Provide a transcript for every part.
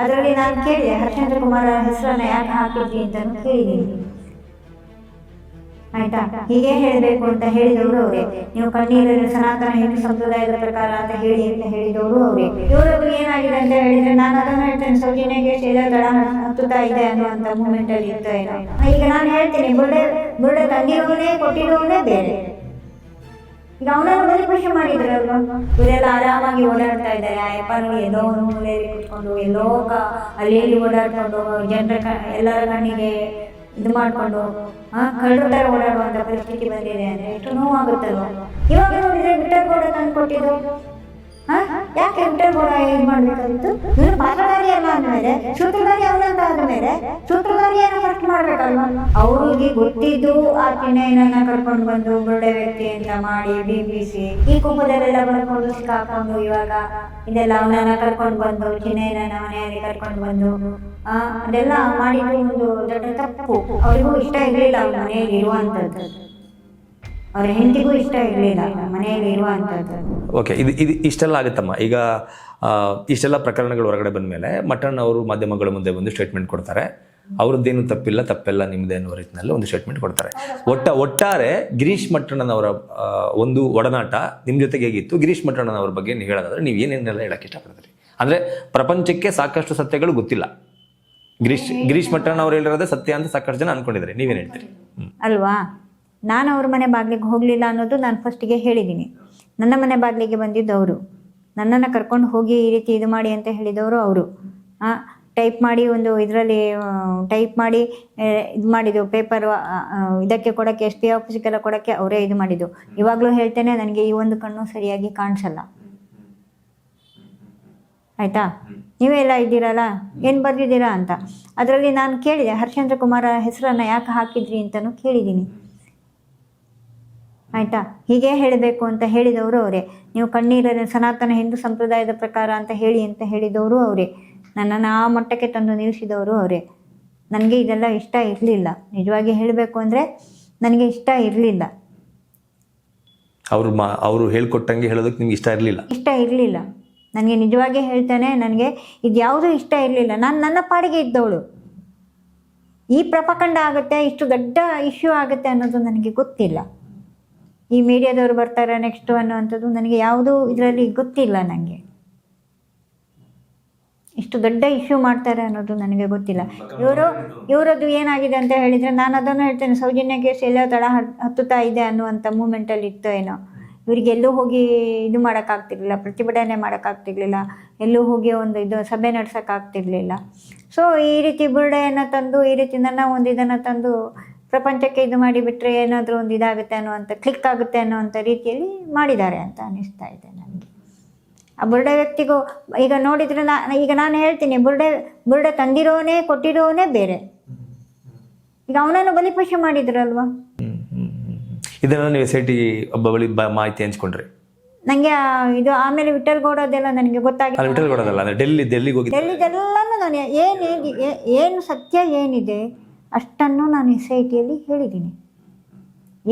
ಅದರಲ್ಲಿ ನಾನು ಕೇಳಿದೆ ಹರ್ಷೇಂದ್ರ ಕುಮಾರ್ ಹೆಸರನ್ನ ಯಾಕೆ ಹಾಕಿದ್ವಿ ಅಂತ ಕೇಳಿದ್ದೀನಿ. ಆಯ್ತಾ? ಹೀಗೆ ಹೇಳಬೇಕು ಅಂತ ಹೇಳಿದವರು ಅವರೇ. ನೀವು ಕಣ್ಣೀರಲ್ಲಿ ಸನಾತನ ಹಿಂದೂ ಸಂಪ್ರದಾಯದ ಪ್ರಕಾರ ಅಂತ ಹೇಳಿ ಅಂತ ಹೇಳಿದವರು ಅವರೇ. ಇವರೊಬ್ಬರು ಏನಾಗಿದೆ ಅಂತ ಹೇಳಿದ್ರೆ ನಾನು ಅದನ್ನು ಹೇಳ್ತೇನೆ. ಸೇದ ತಡ ಹತ್ತುತ್ತಾ ಇದೆ ಅನ್ನುವಂಥ ಮೂಮೆಂಟ್ ಅಲ್ಲಿ ಇರ್ತಾ ಏನೋ ಈಗ ನಾನು ಹೇಳ್ತೇನೆ ಬುರುಡೆ ಬುರುಡೆ ತಂದಿರೋನೇ ಕೊಟ್ಟಿರೋನೇ ಬೇರೆ. ಈಗ ಅವನನ್ನು ಬಲಿಪುಷ ಮಾಡಿದ್ರಲ್ವಾ? ಇವರೆಲ್ಲ ಆರಾಮಾಗಿ ಓಡಾಡ್ತಾ ಇದ್ದಾರೆ. ಆ ಯಪ್ಪನು ಎಲ್ಲೋ ಮೂಲೆಯಲ್ಲಿ ಕುತ್ಕೊಂಡು, ಎಲ್ಲೋ ಅಲ್ಲಿ ಇಲ್ಲಿ ಓಡಾಡ್ಕೊಂಡು, ಜನರ ಎಲ್ಲರ ಕಣ್ಣಿಗೆ ಇದು ಮಾಡ್ಕೊಂಡು ಕಳ್ಳರ ಥರ ಓಡಾಡುವಂಥ ಪರಿಸ್ಥಿತಿ ಬಂದಿದೆ. ಅಂದರೆ ಎಷ್ಟು ನೋವಾಗುತ್ತಲ್ವ? ಇವಾಗ ನೋಡಿದ್ರೆ ಬಿಟ್ಟರ್ ಕೂಡ ತಂದು ಕೊಟ್ಟಿದ್ದು ಯಾಕೆ ಬಿಟ್ಟರ್ ಬೋರ್ಡ್ ಇದು ಮಾಡ್ಬೇಕಾಗಿತ್ತು ಇವರು ಪಾತ್ರಧಾರಿ ಅಲ್ಲ ಅಂದಮೇಲೆ ಸೂತ್ರಧಾರಿ ಅವನಂತ ಆದಮೇಲೆ ಸೂತ್ರಧಾರಿಯನ್ನು ಫಸ್ಟ್ ಅವ್ರಿಗೆ ಗೊತ್ತಿದ್ದು ಆ ಚಿನ್ನಯ್ಯನನ್ನ ಕರ್ಕೊಂಡು ಬಂದು ಒಳ್ಳೆ ವ್ಯಕ್ತಿ ಅಂತ ಮಾಡಿ ಬಿಂಬಿಸಿ ಈ ಕುಂಭದಲ್ಲೆಲ್ಲ ಬರ್ಕೊಂಡು ಸಿಕ್ಕಾಕೊಂಡು ಇವಾಗ ಇದೆಲ್ಲ ಅವನನ್ನ ಕರ್ಕೊಂಡು ಬಂದು ಚಿನ್ನಯ್ಯನನ್ನ ಮನೆಯಲ್ಲಿ ಕರ್ಕೊಂಡು ಬಂದು ಅದೆಲ್ಲ ಮಾಡಿದ್ದು ಒಂದು ದೊಡ್ಡ ತಪ್ಪು. ಅವರಿಗೂ ಇಷ್ಟ ಇರಲಿಲ್ಲ ಅವ್ರ ಮನೆಯಲ್ಲಿ ಇರುವಂಥದ್ದು ಅವ್ರ ಹೆಂಡತಿಗೂ ಇಷ್ಟ ಇರಲಿಲ್ಲ ಮನೆಯಲ್ಲಿ ಇರುವಂಥದ್ದು ಓಕೆ ಇದು ಇದು ಇಷ್ಟೆಲ್ಲ ಆಗುತ್ತಮ್ಮ. ಈಗ ಇಷ್ಟೆಲ್ಲ ಪ್ರಕರಣಗಳು ಹೊರಗಡೆ ಬಂದ ಮೇಲೆ ಮಟನ್ ಅವರು ಮಾಧ್ಯಮಗಳ ಮುಂದೆ ಬಂದು ಸ್ಟೇಟ್ಮೆಂಟ್ ಕೊಡ್ತಾರೆ. ಅವ್ರದ್ದೇನು ತಪ್ಪಿಲ್ಲ ತಪ್ಪೆಲ್ಲ ನಿಮ್ಮದೇ ಅನ್ನೋ ರೀತಿಯಲ್ಲಿ ಒಂದು ಸ್ಟೇಟ್ಮೆಂಟ್ ಕೊಡ್ತಾರೆ. ಒಟ್ಟ ಒಟ್ಟಾರೆ ಗಿರೀಶ್ ಮಟ್ಟಣ್ಣನವರ ಒಂದು ಒಡನಾಟ ನಿಮ್ಮ ಜೊತೆಗೆ ಹೇಗಿತ್ತು? ಗಿರೀಶ್ ಮಟ್ಟಣ್ಣನವರ ಬಗ್ಗೆ ನೀವು ಹೇಳೋದಾದ್ರೆ ನೀವು ಏನೇನೆಲ್ಲ ಹೇಳಕ್ಕೆ ಇಷ್ಟಪಡ್ತೀರಿ? ಅಂದರೆ ಪ್ರಪಂಚಕ್ಕೆ ಸಾಕಷ್ಟು ಸತ್ಯಗಳು ಗೊತ್ತಿಲ್ಲ. ಗಿರೀಶ್ ಗಿರೀಶ್ ಮಟ್ಟಣ್ಣವ್ರು ಹೇಳಿರೋದೇ ಸತ್ಯ ಅಂತ ಸಾಕಷ್ಟು ಜನ ಅನ್ಕೊಂಡಿದ್ದಾರೆ. ನೀವೇನು ಹೇಳ್ತೀರಿ. ಅಲ್ವಾ? ನಾನು ಅವ್ರ ಮನೆ ಬಾಗಿಲಿಗೆ ಹೋಗಲಿಲ್ಲ ಅನ್ನೋದು ನಾನು ಫಸ್ಟಿಗೆ ಹೇಳಿದ್ದೀನಿ. ನನ್ನ ಮನೆ ಬಾಗಿಲಿಗೆ ಬಂದಿದ್ದು ಅವರು. ನನ್ನನ್ನು ಕರ್ಕೊಂಡು ಹೋಗಿ ಈ ರೀತಿ ಇದು ಮಾಡಿ ಅಂತ ಹೇಳಿದವರು ಅವರು. ಟೈಪ್ ಮಾಡಿ ಒಂದು ಇದರಲ್ಲಿ ಟೈಪ್ ಮಾಡಿ ಇದು ಮಾಡಿದ್ದು ಪೇಪರ್ ಇದಕ್ಕೆ ಕೊಡೋಕ್ಕೆ, ಎಸ್ ಪಿ ಆಫೀಸಿಗೆಲ್ಲ ಕೊಡೋಕ್ಕೆ ಅವರೇ ಇದು ಮಾಡಿದ್ದು. ಇವಾಗಲೂ ಹೇಳ್ತೇನೆ, ನನಗೆ ಈ ಒಂದು ಕಣ್ಣು ಸರಿಯಾಗಿ ಕಾಣಿಸಲ್ಲ. ಆಯಿತಾ? ನೀವೆಲ್ಲ ಇದ್ದೀರಲ್ಲ? ಏನು ಬರೆದಿದ್ದೀರಾ ಅಂತ. ಅದರಲ್ಲಿ ನಾನು ಕೇಳಿದೆ, ಹರ್ಷೇಂದ್ರ ಕುಮಾರ ಹೆಸರನ್ನು ಯಾಕೆ ಹಾಕಿದ್ರಿ ಅಂತಲೂ ಕೇಳಿದ್ದೀನಿ. ಆಯಿತಾ? ಹೀಗೆ ಹೇಳಬೇಕು ಅಂತ ಹೇಳಿದವರು ಅವರೇ. ನೀವು ಕಣ್ಣೀರಲ್ಲಿ ಸನಾತನ ಹಿಂದೂ ಸಂಪ್ರದಾಯದ ಪ್ರಕಾರ ಅಂತ ಹೇಳಿ ಅಂತ ಹೇಳಿದವರು ಅವರೇ. ನನ್ನನ್ನು ಆ ಮಟ್ಟಕ್ಕೆ ತಂದು ನಿಲ್ಲಿಸಿದವರು ಅವರೇ. ನನಗೆ ಇದೆಲ್ಲ ಇಷ್ಟ ಇರಲಿಲ್ಲ. ನಿಜವಾಗಿ ಹೇಳಬೇಕು ಅಂದರೆ ನನಗೆ ಇಷ್ಟ ಇರಲಿಲ್ಲ. ಅವರು ಮಾ ಅವರು ಹೇಳ್ಕೊಟ್ಟಂಗೆ ಹೇಳೋದಕ್ಕೆ ನಿಮ್ಗೆ ಇಷ್ಟ ಇರಲಿಲ್ಲ? ಇಷ್ಟ ಇರಲಿಲ್ಲ. ನನಗೆ ನಿಜವಾಗಿ ಹೇಳ್ತೇನೆ ನನಗೆ ಇದು ಯಾವುದೂ ಇಷ್ಟ ಇರಲಿಲ್ಲ. ನಾನು ನನ್ನ ಪಾಡಿಗೆ ಇದ್ದವಳು. ಈ ಪ್ರಪಖಂಡ ಆಗುತ್ತೆ ಇಷ್ಟು ದೊಡ್ಡ ಇಶ್ಯೂ ಆಗುತ್ತೆ ಅನ್ನೋದು ನನಗೆ ಗೊತ್ತಿಲ್ಲ. ಈ ಮೀಡಿಯಾದವರು ಬರ್ತಾರೆ ನೆಕ್ಸ್ಟ್ ಅನ್ನುವಂಥದ್ದು ನನಗೆ ಯಾವುದೂ ಇದರಲ್ಲಿ ಗೊತ್ತಿಲ್ಲ ನನಗೆ ಇಷ್ಟು ದೊಡ್ಡ ಇಶ್ಯೂ ಮಾಡ್ತಾರೆ ಅನ್ನೋದು ನನಗೆ ಗೊತ್ತಿಲ್ಲ. ಇವರು, ಇವರದ್ದು ಏನಾಗಿದೆ ಅಂತ ಹೇಳಿದರೆ ನಾನು ಅದನ್ನು ಹೇಳ್ತೇನೆ, ಸೌಜನ್ಯ ಕೇಸ್ ಎಲ್ಲ ತಡ ಹತ್- ಹತ್ತುತ್ತಾ ಇದೆ ಅನ್ನುವಂಥ ಮೂಮೆಂಟಲ್ಲಿ ಇತ್ತು ಏನೋ. ಇವರಿಗೆ ಎಲ್ಲೂ ಹೋಗಿ ಇದು ಮಾಡೋಕ್ಕಾಗ್ತಿರ್ಲಿಲ್ಲ, ಪ್ರತಿಭಟನೆ ಮಾಡೋಕ್ಕಾಗ್ತಿರ್ಲಿಲ್ಲ, ಎಲ್ಲೂ ಹೋಗಿ ಒಂದು ಇದು ಸಭೆ ನಡೆಸೋಕ್ಕಾಗ್ತಿರ್ಲಿಲ್ಲ. ಸೊ ಈ ರೀತಿ ಬುರುಡೆಯನ್ನು ತಂದು, ಈ ರೀತಿ ನನ್ನ ಒಂದು ಇದನ್ನು ತಂದು ಪ್ರಪಂಚಕ್ಕೆ ಇದು ಮಾಡಿಬಿಟ್ರೆ ಏನಾದರೂ ಒಂದು ಇದಾಗುತ್ತೆ ಅನ್ನುವಂಥ ಕ್ಲಿಕ್ ಆಗುತ್ತೆ ಅನ್ನುವಂಥ ರೀತಿಯಲ್ಲಿ ಮಾಡಿದ್ದಾರೆ ಅಂತ ಅನ್ನಿಸ್ತಾ ಇದೆ ನನಗೆ. ಆ ಬುರುಡೆ ವ್ಯಕ್ತಿಗೂ ಈಗ ನೋಡಿದರೆ ನಾ ಈಗ ನಾನು ಹೇಳ್ತೀನಿ ಬುರುಡೆ ಬುರುಡೆ ತಂದಿರೋನೇ ಕೊಟ್ಟಿರೋನೇ ಬೇರೆ. ಈಗ ಅವನನ್ನು ಬಲಿಪಶು ಮಾಡಿದ್ರಲ್ವಾ. ಇದನ್ನ ನೀವು ಎಸ್ ಒಬ್ಬ ಬಳಿ ಮಾಹಿತಿ ಹಂಚ್ಕೊಂಡ್ರಿ. ನನಗೆ ಇದು ಆಮೇಲೆ ವಿಠಲ್ ಗೌಡದೆಲ್ಲ ನನಗೆ ಗೊತ್ತಾಗಿ ವಿಠಲ್ ಗೌಡದಲ್ಲ ಡೆಲ್ಲಿ ಡೆಲ್ಲಿಗೆ ಹೋಗಿ ಹೇಳಿದೆಲ್ಲನೂ ನಾನು ಏನು ಏನು ಸತ್ಯ ಏನಿದೆ? ಅಷ್ಟನ್ನು ನಾನು ಎಸ್ ಐ ಟಿಯಲ್ಲಿ ಹೇಳಿದ್ದೀನಿ.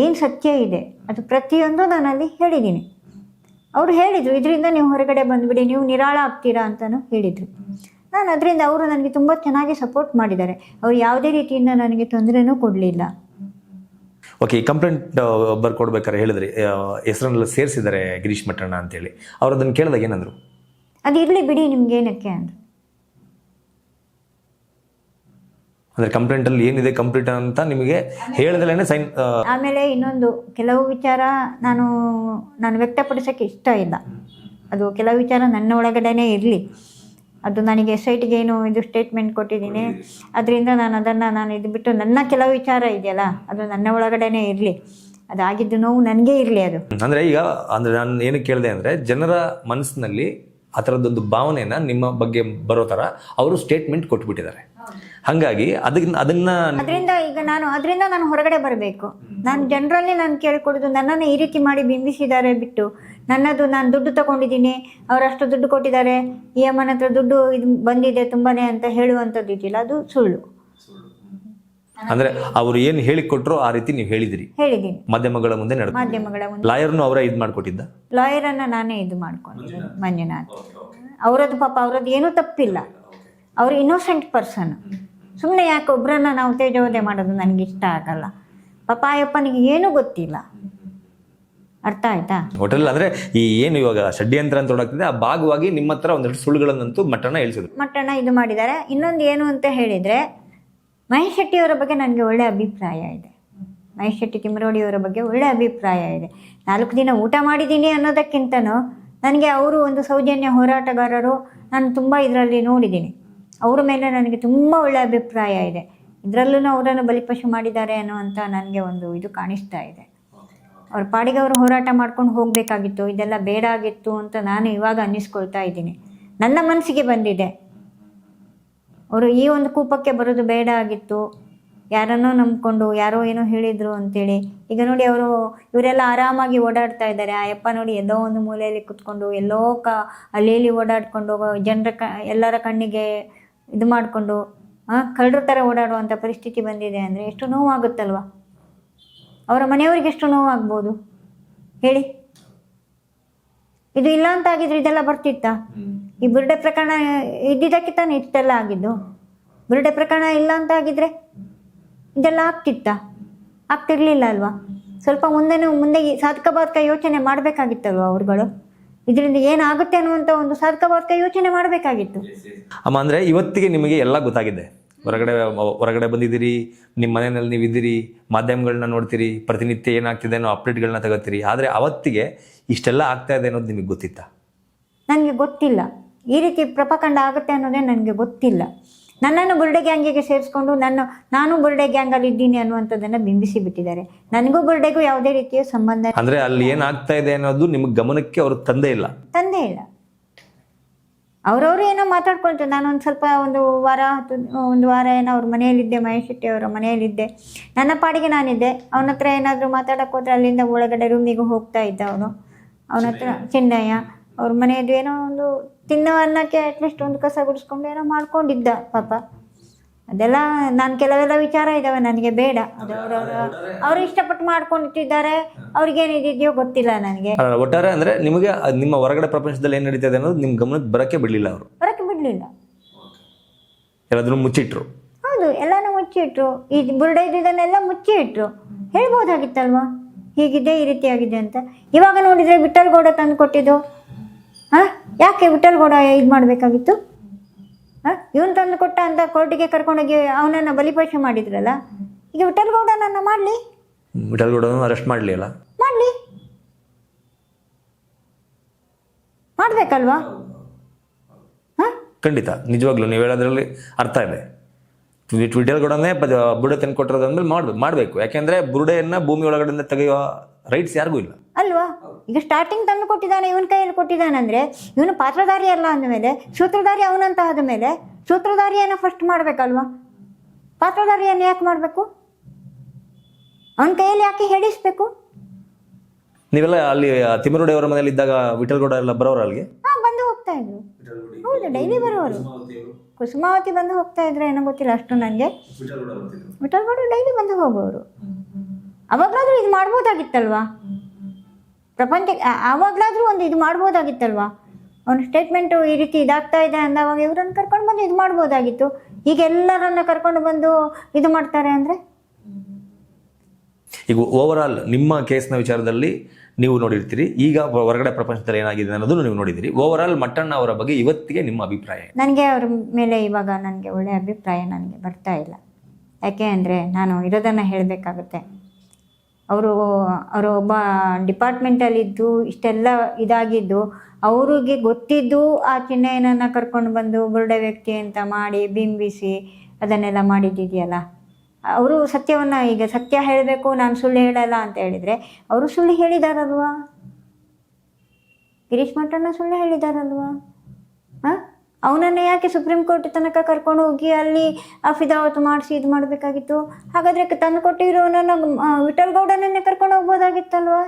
ಏನು ಸತ್ಯ ಇದೆ? ಅದು ಪ್ರತಿಯೊಂದು ನಾನಲ್ಲಿ ಹೇಳಿದ್ದೀನಿ. ಅವರು ಹೇಳಿದರು ಇದರಿಂದ ನೀವು ಹೊರಗಡೆ ಬಂದುಬಿಡಿ ನೀವು ನಿರಾಳ ಆಗ್ತೀರಾ ಅಂತಲೂ ಹೇಳಿದರು. ನಾನು ಅದರಿಂದ ಅವರು ನನಗೆ ತುಂಬ ಚೆನ್ನಾಗಿ ಸಪೋರ್ಟ್ ಮಾಡಿದ್ದಾರೆ. ಅವರು ಯಾವುದೇ ರೀತಿಯಿಂದ ನನಗೆ ತೊಂದರೆನೂ ಕೊಡಲಿಲ್ಲ. ಓಕೆ ಈ ಕಂಪ್ಲೇಂಟ್ ಬರ್ಕೊಡ್ಬೇಕಾದ್ರೆ ಹೇಳಿದ್ರಿ ಹೆಸರನ್ನೆಲ್ಲ ಸೇರಿಸಿದ್ದಾರೆ ಗಿರೀಶ್ ಮಟ್ಟಣ್ಣ ಅಂತೇಳಿ. ಅವ್ರು ಅದನ್ನು ಕೇಳಿದಾಗ ಏನಂದರು ಅದು ಇರಲಿ ಬಿಡಿ ನಿಮ್ಗೇನಕ್ಕೆ ಅಂದರು. ಅಂದ್ರೆ ಕಂಪ್ಲೇಂಟ್ ಅಲ್ಲಿ ಏನಿದೆ ಕಂಪ್ಲೀಟ್ ಅಂತ ನಿಮಗೆ ಹೇಳಿದ್ರೆ ಸೈನ್ ಆಮೇಲೆ ಇನ್ನೊಂದು ಕೆಲವು ವಿಚಾರ ನಾನು ನಾನು ವ್ಯಕ್ತಪಡಿಸೋಕ್ಕೆ ಇಷ್ಟ ಇಲ್ಲ. ಅದು ಕೆಲವು ವಿಚಾರ ನನ್ನ ಒಳಗಡೆನೇ ಇರಲಿ. ಅದು ನನಗೆ ಎಸ್ ಐ ಟಿಗೆ ಏನು ಇದು ಸ್ಟೇಟ್ಮೆಂಟ್ ಕೊಟ್ಟಿದ್ದೀನಿ. ಅದರಿಂದ ನಾನು ಅದನ್ನು ನಾನು ಇದು ಬಿಟ್ಟು ನನ್ನ ಕೆಲವು ವಿಚಾರ ಇದೆಯಲ್ಲ ಅದು ನನ್ನ ಒಳಗಡೆನೇ ಇರಲಿ. ಅದಾಗಿದ್ದು ನೋವು ನನಗೆ ಇರಲಿ ಅದು. ಅಂದ್ರೆ ಈಗ ಅಂದ್ರೆ ನಾನು ಏನು ಕೇಳಿದೆ ಅಂದ್ರೆ ಜನರ ಮನಸ್ಸಿನಲ್ಲಿ ಆ ಥರದ್ದೊಂದು ಭಾವನೆಯನ್ನು ನಿಮ್ಮ ಬಗ್ಗೆ ಬರೋ ಥರ ಅವರು ಸ್ಟೇಟ್ಮೆಂಟ್ ಕೊಟ್ಬಿಟ್ಟಿದ್ದಾರೆ. ಹಾಗಾಗಿ ಅದನ್ನ ಅದನ್ನ ಅದರಿಂದ ಈಗ ನಾನು ಅದರಿಂದ ನಾನು ಹೊರಗಡೆ ಬರಬೇಕು. ನಾನು ಜನರಲ್ಲಿ ನಾನು ಕೇಳಿಕೊಡೋದು ನನ್ನನ್ನು ಈ ರೀತಿ ಮಾಡಿ ಬಿಂಬಿಸಿದ್ದಾರೆ ಬಿಟ್ಟು ನನ್ನದು ನಾನು ದುಡ್ಡು ತಗೊಂಡಿದ್ದೀನಿ ಅವರಷ್ಟು ಅಷ್ಟು ದುಡ್ಡು ಕೊಟ್ಟಿದ್ದಾರೆ ಈ ಅಮ್ಮನ ಹತ್ರ ದುಡ್ಡು ಇದು ಬಂದಿದೆ ತುಂಬಾನೇ ಅಂತ ಹೇಳುವಂಥದ್ದು ಇದಿಲ್ಲ ಅದು ಸುಳ್ಳು. ಅಂದ್ರೆ ಅವರು ಏನು ಹೇಳಿಕೊಟ್ರು ಆ ರೀತಿ ನೀವು ಹೇಳಿದಿರಿ. ಹೇಳಿದ್ದೀನಿ. ಮಾಧ್ಯಮಗಳ ಮುಂದೆ ನಡೆದ. ಮಾಧ್ಯಮಗಳ ಮುಂದೆ. ಲಾಯರ್ನು ಅವರೇ ಇದು ಮಾಡಿಕೊಟ್ಟಿದ್ದ? ಲಾಯರನ್ನು ನಾನೇ ಇದು ಮಾಡ್ಕೊಂಡಿದ್ದೀನಿ ಮಂಜುನಾಥ್. ಅವರದ್ದು ಪಾಪ ಅವರದ್ದು ಏನೂ ತಪ್ಪಿಲ್ಲ. ಅವರು ಇನ್ನೋಸೆಂಟ್ ಪರ್ಸನ್. ಸುಮ್ಮನೆ ಯಾಕೆ ಒಬ್ಬರನ್ನ ನಾವು ತೇಜೋದೆ ಮಾಡೋದು ನನಗೆ ಇಷ್ಟ ಆಗಲ್ಲ. ಪಾಪ ಅಯ್ಯಪ್ಪ ಅಪ್ಪನಿಗೆ ಏನೂ ಗೊತ್ತಿಲ್ಲ. ಅರ್ಥ ಆಯ್ತಾ? ಹೋಟೆಲ್ ಅಂದ್ರೆ ಈ ಏನು ಇವಾಗ ಷಡ್ಯಂತ್ರ ಅಂತ ಹೊಡಕ್ತಿದೆ ಆ ಭಾಗವಾಗಿ ನಿಮ್ಮ ಹತ್ರ ಒಂದಷ್ಟು ಸುಳ್ಳುಗಳನ್ನಂತೂ ಮಟ್ಟನ ಇಳಿಸಿದ್ರು ಮಟ್ಟಣ ಇದು ಮಾಡಿದ್ದಾರೆ. ಇನ್ನೊಂದು ಏನು ಅಂತ ಹೇಳಿದರೆ ಮಹೇಶ್ ಶೆಟ್ಟಿಯವರ ಬಗ್ಗೆ ನನಗೆ ಒಳ್ಳೆ ಅಭಿಪ್ರಾಯ ಇದೆ. ಮಹೇಶ್ ಶೆಟ್ಟಿ ತಿಮ್ಮರೋಡಿಯವರ ಬಗ್ಗೆ ಒಳ್ಳೆ ಅಭಿಪ್ರಾಯ ಇದೆ. ನಾಲ್ಕು ದಿನ ಊಟ ಮಾಡಿದ್ದೀನಿ ಅನ್ನೋದಕ್ಕಿಂತನೂ ನನಗೆ ಅವರು ಒಂದು ಸೌಜನ್ಯ ಹೋರಾಟಗಾರರು ನಾನು ತುಂಬ ಇದರಲ್ಲಿ ನೋಡಿದ್ದೀನಿ. ಅವರ ಮೇಲೆ ನನಗೆ ತುಂಬ ಒಳ್ಳೆ ಅಭಿಪ್ರಾಯ ಇದೆ. ಇದರಲ್ಲೂ ಅವರನ್ನು ಬಲಿಪಶು ಮಾಡಿದ್ದಾರೆ ಅನ್ನುವಂಥ ನನಗೆ ಒಂದು ಇದು ಕಾಣಿಸ್ತಾ ಇದೆ. ಅವ್ರ ಪಾಡಿಗೆ ಅವರು ಹೋರಾಟ ಮಾಡ್ಕೊಂಡು ಹೋಗಬೇಕಾಗಿತ್ತು, ಇದೆಲ್ಲ ಬೇಡ ಆಗಿತ್ತು ಅಂತ ನಾನು ಇವಾಗ ಅನ್ನಿಸ್ಕೊಳ್ತಾ ಇದ್ದೀನಿ. ನನ್ನ ಮನಸ್ಸಿಗೆ ಬಂದಿದೆ. ಅವರು ಈ ಒಂದು ಕೂಪಕ್ಕೆ ಬರೋದು ಬೇಡ ಆಗಿತ್ತು. ಯಾರನ್ನೋ ನಂಬ್ಕೊಂಡು, ಯಾರೋ ಏನೋ ಹೇಳಿದರು ಅಂತೇಳಿ. ಈಗ ನೋಡಿ ಅವರು, ಇವರೆಲ್ಲ ಆರಾಮಾಗಿ ಓಡಾಡ್ತಾ ಇದ್ದಾರೆ. ಆ ಯಪ್ಪ ನೋಡಿ ಎಲ್ಲೋ ಒಂದು ಮೂಲೆಯಲ್ಲಿ ಕುತ್ಕೊಂಡು, ಎಲ್ಲೋ ಕ ಅಲ್ಲಿ ಓಡಾಡ್ಕೊಂಡು ಜನರ ಕ ಎಲ್ಲರ ಕಣ್ಣಿಗೆ ಇದು ಮಾಡಿಕೊಂಡು ಕಳ್ಳರ ಥರ ಓಡಾಡುವಂಥ ಪರಿಸ್ಥಿತಿ ಬಂದಿದೆ ಅಂದರೆ ಎಷ್ಟು ನೋವಾಗುತ್ತಲ್ವ? ಅವರ ಮನೆಯವರಿಗೆ ಎಷ್ಟು ನೋವಾಗ್ಬೋದು? ಹೇಳಿ. ಇದು ಇಲ್ಲ ಅಂತ ಆಗಿದ್ರೆ ಇದೆಲ್ಲ ಬರ್ತಿತ್ತಾ? ಈ ಬುರುಡೆ ಪ್ರಕರಣ ಇದ್ದಿದ್ದಕ್ಕೆ ತಾನೇ ಇಷ್ಟೆಲ್ಲ ಆಗಿದ್ದು? ಬುರುಡೆ ಪ್ರಕರಣ ಇಲ್ಲ ಅಂತ ಆಗಿದ್ರೆ ಇದೆಲ್ಲ ಆಗ್ತಿತ್ತಾ? ಆಗ್ತಿರ್ಲಿಲ್ಲ ಅಲ್ವಾ? ಸ್ವಲ್ಪ ಮುಂದೆನೂ, ಮುಂದೆ ಸಾಧಕ ಬಾಧಕ ಯೋಚನೆ ಮಾಡಬೇಕಾಗಿತ್ತಲ್ವ ಅವ್ರುಗಳು? ಇದರಿಂದ ಏನಾಗುತ್ತೆ ಅನ್ನುವಂಥ ಒಂದು ಸಾಧಕ ಬಾಧಕ ಯೋಚನೆ ಮಾಡಬೇಕಾಗಿತ್ತು. ಅಮ್ಮ ಅಂದ್ರೆ ಇವತ್ತಿಗೆ ನಿಮಗೆ ಎಲ್ಲ ಗೊತ್ತಾಗಿದೆ. ಹೊರಗಡೆ ಹೊರಗಡೆ ಬಂದಿದ್ದೀರಿ ನಿಮ್ಮ ಮನೆಯಲ್ಲಿ ನೀವು ಇದ್ದೀರಿ ಮಾಧ್ಯಮಗಳನ್ನ ನೋಡ್ತೀರಿ ಪ್ರತಿನಿತ್ಯ ಏನಾಗ್ತಿದೆ ಅನ್ನೋ ಅಪ್ಡೇಟ್ಗಳನ್ನ ತಗೋತೀರಿ. ಆದರೆ ಅವತ್ತಿಗೆ ಇಷ್ಟೆಲ್ಲ ಆಗ್ತಾ ಇದೆ ಅನ್ನೋದು ನಿಮಗೆ ಗೊತ್ತಿತ್ತಾ? ನನಗೆ ಗೊತ್ತಿಲ್ಲ. ಈ ರೀತಿ ಪ್ರಪಕಂಡ ಆಗುತ್ತೆ ಅನ್ನೋದೇ ನನಗೆ ಗೊತ್ತಿಲ್ಲ. ನನ್ನನ್ನು ಬುರ್ಡೆ ಗ್ಯಾಂಗಿಗೆ ಸೇರಿಸ್ಕೊಂಡು ನನ್ನ ನಾನು ಬುರುಡೆ ಗ್ಯಾಂಗಲ್ಲಿ ಇದ್ದೀನಿ ಅನ್ನುವಂಥದ್ದನ್ನು ಬಿಂಬಿಸಿ ಬಿಟ್ಟಿದ್ದಾರೆ. ನನಗೂ ಬುರ್ಡೆಗೂ ಯಾವುದೇ ರೀತಿಯ ಸಂಬಂಧ ಅಂದ್ರೆ ಅಲ್ಲಿ ಏನಾಗ್ತಾ ಇದೆ ಅನ್ನೋದು ನಿಮ್ಗೆ ಗಮನಕ್ಕೆ ಅವ್ರ ತಂದೆ ಇಲ್ಲ. ತಂದೆ ಇಲ್ಲ. ಅವರವರು ಏನೋ ಮಾತಾಡ್ಕೊಳ್ತಾರೆ ನಾನು ಒಂದು ಸ್ವಲ್ಪ ಒಂದು ವಾರ ಹತ್ತು ಒಂದು ವಾರ ಏನೋ ಅವ್ರ ಮನೆಯಲ್ಲಿದ್ದೆ ಮಹೇಶ್ ಶೆಟ್ಟಿ ಅವರ ಮನೆಯಲ್ಲಿದ್ದೆ. ನನ್ನ ಪಾಡಿಗೆ ನಾನಿದ್ದೆ. ಅವನ ಹತ್ರ ಏನಾದರೂ ಮಾತಾಡಕ್ಕೆ ಹೋದ್ರೆ ಅಲ್ಲಿಂದ ಒಳಗಡೆ ರೂಮಿಗೆ ಹೋಗ್ತಾ ಇದ್ದ ಅವನು. ಅವನ ಹತ್ರ ಚಿನ್ನಯ್ಯ. ಅವ್ರ ಮನೆಯದು ಏನೋ ಒಂದು ತಿನ್ನೋ ಅನ್ನಕ್ಕೆ ಅಟ್ಲೀಸ್ಟ್ ಒಂದು ಕಸ ಗುಡಿಸ್ಕೊಂಡು ಏನೋ ಮಾಡ್ಕೊಂಡಿದ್ದ ಪಾಪ. ಅದೆಲ್ಲ ನಾನು ಕೆಲವೆಲ್ಲ ವಿಚಾರ ಇದ್ದಾವೆ ನನಗೆ ಬೇಡ. ಅದು ಅವರವರ ಅವರು ಇಷ್ಟಪಟ್ಟು ಮಾಡ್ಕೊಂಡಿಟ್ಟಿದ್ದಾರೆ ಅವ್ರಿಗೇನಿದೆಯೋ ಗೊತ್ತಿಲ್ಲ ನನಗೆ. ಒಟ್ಟಾರೆ ಅಂದ್ರೆ ನಿಮಗೆ ನಿಮ್ಮ ಹೊರಗಡೆ ಪ್ರಪಂಚದಲ್ಲಿ ಏನ್ ನಡೀತಾ ಇದೆ ಅನ್ನೋದು ನಿಮ್ ಗಮನಕ್ಕೆ ಬರಕ್ಕೆ ಬಿಡಲಿಲ್ಲ ಅವರು? ಬರಕ್ಕೆ ಬಿಡಲಿಲ್ಲ. ಎಲ್ಲಾದ್ರೂ ಮುಚ್ಚಿಟ್ರು? ಹೌದು ಎಲ್ಲಾನು ಮುಚ್ಚಿಟ್ರು. ಈ ಬುರುಡೈದನ್ನೆಲ್ಲ ಮುಚ್ಚಿ ಇಟ್ರು ಹೇಳ್ಬೋದಾಗಿತ್ತಲ್ವಾ? ಹೀಗಿದೆ ಈ ರೀತಿ ಆಗಿದೆ ಅಂತ. ಇವಾಗ ನೋಡಿದ್ರೆ ವಿಠಲ್ ಗೌಡ ತಂದು ಕೊಟ್ಟಿದ್ದು. ಹಾಂ? ಯಾಕೆ ವಿಠಲ್ ಗೌಡ ಇದು ಮಾಡಬೇಕಾಗಿತ್ತು? ಹಾಂ? ಇವನು ತಂದು ಕೊಟ್ಟ ಅಂತ ಕೋರ್ಟಿಗೆ ಕರ್ಕೊಂಡೋಗಿ ಅವನನ್ನು ಬಲಿಪಶು ಮಾಡಿದ್ರಲ್ಲ? ಈಗ ವಿಠಲ್ ಗೌಡನನ್ನು ಮಾಡಲಿ? ವಿಠಲ್ಗೌಡನು ಅರೆಸ್ಟ್ ಮಾಡಲಿಲ್ಲ ಮಾಡಲಿ. ಮಾಡಬೇಕಲ್ವಾ? ಹಾಂ? ಖಂಡಿತ. ನಿಜವಾಗ್ಲೂ ನೀವು ಹೇಳೋದ್ರಲ್ಲಿ ಅರ್ಥ ಇದೆ. ವಿಠಲ್ಗೌಡನೇ ಬುರುಡೆ ತಂದು ಕೊಟ್ಟಿರೋದಂದ್ರೆ ಮಾಡ್ಬೇಕು ಮಾಡಬೇಕು. ಯಾಕೆಂದ್ರೆ ಬುರುಡೆಯನ್ನು ಭೂಮಿ ಒಳಗಡೆಯಿಂದ ತೆಗೆಯುವ ರೈಟ್ಸ್ ಯಾರಿಗೂ ಇಲ್ಲ. ಅಲ್ವಾ? ಈಗ ಸ್ಟಾರ್ಟಿಂಗ್ ತಂದು ಕೊಟ್ಟಿದ್ದಾನೆ ಇವನ ಕೈಯಲ್ಲಿ ಕೊಟ್ಟಿದ್ದಾನಂದರೆ ಇವನು ಪಾತ್ರಧಾರಿ ಅಲ್ಲ ಅಂದಮೇಲೆ ಸೂತ್ರಧಾರಿ ಅವನಂತ ಆದ ಮೇಲೆ ಸೂತ್ರಧಾರಿಯನ್ನು ಫಸ್ಟ್ ಮಾಡಬೇಕಲ್ವಾ? ಪಾತ್ರಧಾರಿಯನ್ನು ಯಾಕೆ ಮಾಡಬೇಕು? ಅವನ ಕೈಯಲ್ಲಿ ಯಾಕೆ ಹೇಳಿಸ್ಬೇಕು? ನೀವೆಲ್ಲ ಅಲ್ಲಿ ತಿಮ್ಮರುಡಿ ಅವರ ಮನೇಲಿ ಇದ್ದಾಗ ವಿಠಲ್ಗೌಡ ಎಲ್ಲ ಬರೋರು ಅಲ್ಲಿಗೆ? ಹಾಂ ಬಂದು ಹೋಗ್ತಾ ಇದ್ರು. ಹೌದು ಡೈಲಿ ಬರೋರು ಕುಸುಮಾವತಿ ಬಂದು ಹೋಗ್ತಾ ಇದ್ರೆ ಏನೋ ಗೊತ್ತಿಲ್ಲ ಅಷ್ಟು ನನಗೆ ವಿಠಲ್ಗೌಡ ಡೈಲಿ ಬಂದು ಹೋಗೋರು. ಅವಾಗಲಾದ್ರೂ ಇದು ಮಾಡ್ಬೋದಾಗಿತ್ತಲ್ವಾ? ಪ್ರಪಂಚಕ್ಕೆ ಆವಾಗಲಾದರೂ ಆವಾಗಲಾದ್ರೂ ಒಂದು ಇದು ಮಾಡ್ಬೋದಾಗಿತ್ತಲ್ವಾ? ಅವನ ಸ್ಟೇಟ್ಮೆಂಟು ಈ ರೀತಿ ಇದಾಗ್ತಾ ಇದೆ ಅಂದವಾಗ ಇವ್ರನ್ನ ಕರ್ಕೊಂಡು ಬಂದು ಇದು ಮಾಡ್ಬೋದಾಗಿತ್ತು. ಈಗ ಎಲ್ಲರನ್ನ ಕರ್ಕೊಂಡು ಬಂದು ಇದು ಮಾಡ್ತಾರೆ ಅಂದರೆ? ಈಗ ಓವರ್ ಆಲ್ ನಿಮ್ಮ ಕೇಸ್ನ ವಿಚಾರದಲ್ಲಿ ನೀವು ನೋಡಿರ್ತೀರಿ. ಈಗ ಹೊರಗಡೆ ಪ್ರಪಂಚದಲ್ಲಿ ಏನಾಗಿದೆ ಅನ್ನೋದನ್ನು ನೀವು ನೋಡಿದಿರಿ. ಓವರ್ ಆಲ್ ಮಟ್ಟಣ್ಣ ಅವರ ಬಗ್ಗೆ ಇವತ್ತಿಗೆ ನಿಮ್ಮ ಅಭಿಪ್ರಾಯ ನನಗೆ ಅವ್ರ ಮೇಲೆ ಇವಾಗ ನನಗೆ ಒಳ್ಳೆಯ ಅಭಿಪ್ರಾಯ ನನಗೆ ಬರ್ತಾ ಇಲ್ಲ. ಯಾಕೆ ಅಂದರೆ ನಾನು ಇರೋದನ್ನು ಹೇಳಬೇಕಾಗುತ್ತೆ. ಅವರು ಅವರು ಒಬ್ಬ ಡಿಪಾರ್ಟ್ಮೆಂಟಲ್ಲಿದ್ದು ಇಷ್ಟೆಲ್ಲ ಇದಾಗಿದ್ದು, ಅವರಿಗೆ ಗೊತ್ತಿದ್ದು ಆ ಚಿನ್ನಯ್ಯನನ್ನು ಕರ್ಕೊಂಡು ಬಂದು ಬುರುಡ ವ್ಯಕ್ತಿ ಅಂತ ಮಾಡಿ ಬಿಂಬಿಸಿ ಅದನ್ನೆಲ್ಲ ಮಾಡಿದ್ದಿದೆಯಲ್ಲ? ಅವರು ಸತ್ಯವನ್ನು ಈಗ ಸತ್ಯ ಹೇಳಬೇಕು, ನಾನು ಸುಳ್ಳು ಹೇಳಲ್ಲ ಅಂತ ಹೇಳಿದರೆ ಅವರು ಸುಳ್ಳು ಹೇಳಿದಾರಲ್ವಾ? ಗಿರೀಶ್ ಮಠನ ಸುಳ್ಳು ಹೇಳಿದಾರಲ್ವಾ? ಹಾಂ? ಅವನನ್ನೇ ಯಾಕೆ ಸುಪ್ರೀಂ ಕೋರ್ಟ್ ತನಕ ಕರ್ಕೊಂಡು ಹೋಗಿ ಅಲ್ಲಿ ಅಫಿದಾವತ್ ಮಾಡಿಸಿ ಇದು ಮಾಡಬೇಕಾಗಿತ್ತು? ಹಾಗಾದರೆ ತಂದು ಕೊಟ್ಟಿರೋನನ್ನು ವಿಠಲ್ ಗೌಡನನ್ನೇ ಕರ್ಕೊಂಡು ಹೋಗ್ಬೋದಾಗಿತ್ತಲ್ವಾ?